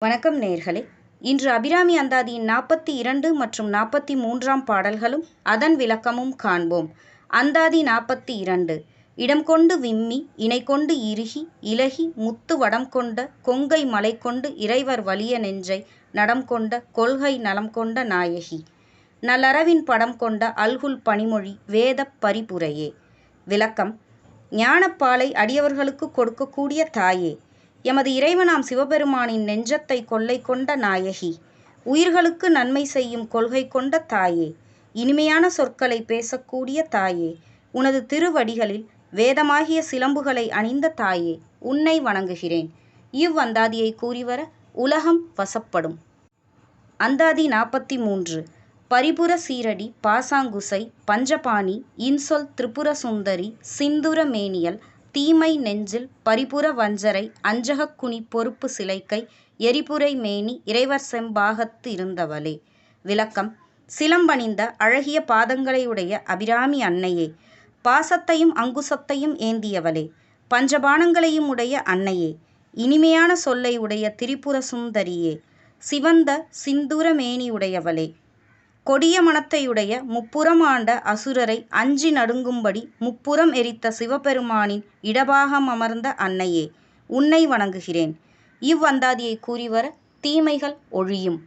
வணக்கம் நேர்களே இன்று அபிராமி அந்தாதியின் நாற்பத்தி இரண்டு மற்றும் நாற்பத்தி மூன்றாம் பாடல்களும் அதன் விளக்கமும் காண்போம். அந்தாதி நாற்பத்தி இரண்டு. இடம் கொண்டு விம்மி இணை கொண்டு இறுகி இலகி முத்து வடம் கொண்ட கொங்கை மலை கொண்டு இறைவர் வலிய நெஞ்சை நடம் கொண்ட கொள்கை நலம் கொண்ட நாயகி. நல்லறவின் படம் கொண்ட அல்குல் பணிமொழி வேதப் பரிபுரையே. விளக்கம் ஞானப்பாலை அடியவர்களுக்கு கொடுக்கக்கூடிய தாயே. எமது இறைவனாம் சிவபெருமானின் நெஞ்சத்தை கொள்ளை கொண்ட நாயகி உயிர்களுக்கு நன்மை செய்யும் கொள்கை கொண்ட தாயே இனிமையான சொற்களை பேசக்கூடிய தாயே உனது திருவடிகளில் வேதமாகிய சிலம்புகளை அணிந்த தாயே உன்னை வணங்குகிறேன். இவ்வந்தாதியை கூறிவர உலகம் வசப்படும். அந்தாதி நாற்பத்தி மூன்று பரிபுர சீரடி பாசாங்குசை பஞ்சபாணி இன்சொல் திரிபுர சுந்தரி சிந்துர மேனியல் தீமை நெஞ்சில் பரிபுர வஞ்சரை அஞ்சகக் குனி பொறுப்பு சிலைக்கை எரிபுரை மேனி இறைவர் செம்பாகத்து இருந்தவளே. விளக்கம். சிலம்பணிந்த அழகிய பாதங்களையுடைய அபிராமி அன்னையே பாசத்தையும் அங்குசத்தையும் ஏந்தியவளே. பஞ்சபானங்களையும் உடைய அன்னையே இனிமையான சொல்லை உடைய திரிபுர சுந்தரியே சிவந்த சிந்துர மேனியுடையவளே. கொடிய மனத்தையுடைய முப்புறம் ஆண்ட அசுரரை அஞ்சி நடுங்கும்படி முப்புறம் எரித்த சிவபெருமானின் இடபாகம் அமர்ந்த அன்னையே உன்னை வணங்குகிறேன். இவ்வந்தாதியை கூறிவர தீமைகள் ஒழியும்.